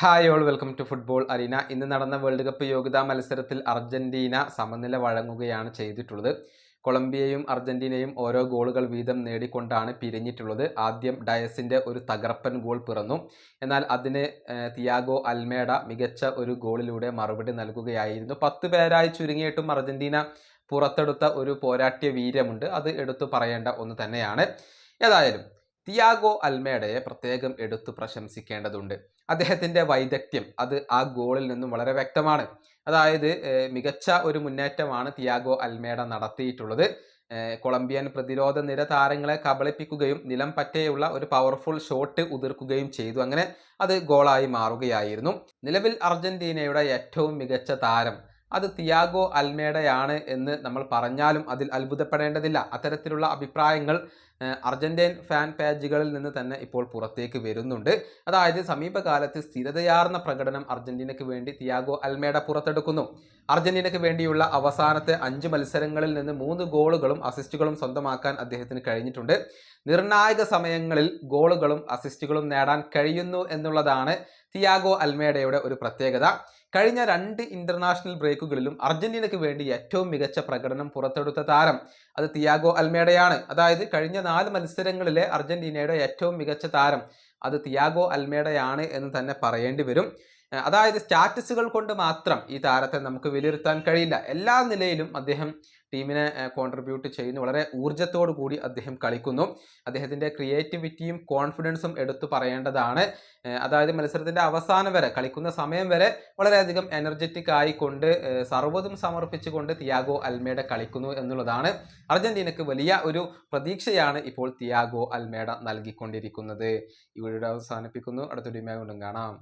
Hi all welcome to football arena ഇന്ന് നടന്ന world cup യോഗ്യതാ മത്സരത്തിൽ അർജന്റീന സമനില വഴങ്ങുകയാണ് ചെയ്തിട്ടുള്ളത്. കൊളംബിയയും അർജന്റീനയും ഓരോ ഗോളുകൾ വീതം നേടിക്കൊണ്ടാണ് പിരിഞ്ഞിട്ടുള്ളത്. ആദ്യം ഡയസിന്റെ ഒരു തകർപ്പൻ ഗോൾ പിറന്നു. എന്നാൽ അതിന് തിയാഗോ അൽമേഡ മികച്ച ഒരു ഗോളിലൂടെ മറുപടി നൽകുകയായിരുന്നു. പത്ത് പേരായി ചുരുങ്ങിയിട്ടും അർജന്റീന പുറത്തെടുത്ത ഒരു പോരാട്ടിയ വീര്യമുണ്ട്. അത് എടുത്തു പറയേണ്ട ഒന്ന് തന്നെയാണ്. ഏതായാലും തിയാഗോ അൽമേഡയെ പ്രത്യേകം എടുത്തു പ്രശംസിക്കേണ്ടതുണ്ട്. അദ്ദേഹത്തിന്റെ വൈദഗ്ധ്യം അത് ആ ഗോളിൽ നിന്നും വളരെ വ്യക്തമാണ്. അതായത് മികച്ച ഒരു മുന്നേറ്റമാണ് തിയാഗോ അൽമേഡ നടത്തിയിട്ടുള്ളത്. കൊളംബിയൻ പ്രതിരോധ നിര താരങ്ങളെ കബളിപ്പിക്കുകയും നിലം പറ്റേയുള്ള ഒരു പവർഫുൾ ഷോട്ട് ഉതിർക്കുകയും ചെയ്തു. അങ്ങനെ അത് ഗോളായി മാറുകയായിരുന്നു. നിലവിൽ അർജന്റീനയുടെ ഏറ്റവും മികച്ച താരം അത് തിയാഗോ അൽമേഡയാണ് എന്ന് നമ്മൾ പറഞ്ഞാലും അതിൽ അത്ഭുതപ്പെടേണ്ടതില്ല. അത്തരത്തിലുള്ള അഭിപ്രായങ്ങൾ അർജന്റീൻ ഫാൻ പേജുകളിൽ നിന്ന് തന്നെ ഇപ്പോൾ പുറത്തേക്ക് വരുന്നുണ്ട്. അതായത് സമീപകാലത്ത് സ്ഥിരതയാർന്ന പ്രകടനം അർജന്റീനയ്ക്ക് വേണ്ടി തിയാഗോ അൽമേഡ പുറത്തെടുക്കുന്നു. അർജന്റീനയ്ക്ക് വേണ്ടിയുള്ള അവസാനത്തെ അഞ്ച് മത്സരങ്ങളിൽ നിന്ന് മൂന്ന് ഗോളുകളും അസിസ്റ്റുകളും സ്വന്തമാക്കാൻ അദ്ദേഹത്തിന് കഴിഞ്ഞിട്ടുണ്ട്. നിർണായക സമയങ്ങളിൽ ഗോളുകളും അസിസ്റ്റുകളും നേടാൻ കഴിയുന്നു എന്നുള്ളതാണ് തിയാഗോ അൽമേഡയുടെ ഒരു പ്രത്യേകത. കഴിഞ്ഞ രണ്ട് ഇന്റർനാഷണൽ ബ്രേക്കുകളിലും അർജന്റീനയ്ക്ക് വേണ്ടി ഏറ്റവും മികച്ച പ്രകടനം പുറത്തെടുത്ത താരം അത് തിയാഗോ അൽമേഡയാണ്. അതായത് കഴിഞ്ഞ നാല് മത്സരങ്ങളിലെ അർജന്റീനയുടെ ഏറ്റവും മികച്ച താരം അത് തിയാഗോ അൽമേഡയാണ് എന്ന് തന്നെ പറയേണ്ടി വരും. അതായത് സ്റ്റാറ്റസുകൾ കൊണ്ട് മാത്രം ഈ താരത്തെ നമുക്ക് വിലയിരുത്താൻ കഴിയില്ല. എല്ലാ നിലയിലും അദ്ദേഹം ടീമിനെ കോൺട്രിബ്യൂട്ട് ചെയ്യുന്നു. വളരെ ഊർജത്തോടു കൂടി അദ്ദേഹം കളിക്കുന്നു. അദ്ദേഹത്തിന്റെ ക്രിയേറ്റിവിറ്റിയും കോൺഫിഡൻസും എടുത്തു പറയേണ്ടതാണ്. അതായത് മത്സരത്തിന്റെ അവസാനം വരെ കളിക്കുന്ന സമയം വരെ വളരെയധികം എനർജറ്റിക് ആയിക്കൊണ്ട് സർവതും സമർപ്പിച്ചുകൊണ്ട് തിയാഗോ അൽമേഡ കളിക്കുന്നു എന്നുള്ളതാണ്. അർജന്റീനക്ക് വലിയ ഒരു പ്രതീക്ഷയാണ് ഇപ്പോൾ തിയാഗോ അൽമേഡ നൽകിക്കൊണ്ടിരിക്കുന്നത്. വീഡിയോ അവസാനിപ്പിക്കുന്നു. അടുത്ത വീഡിയോ കാണാം.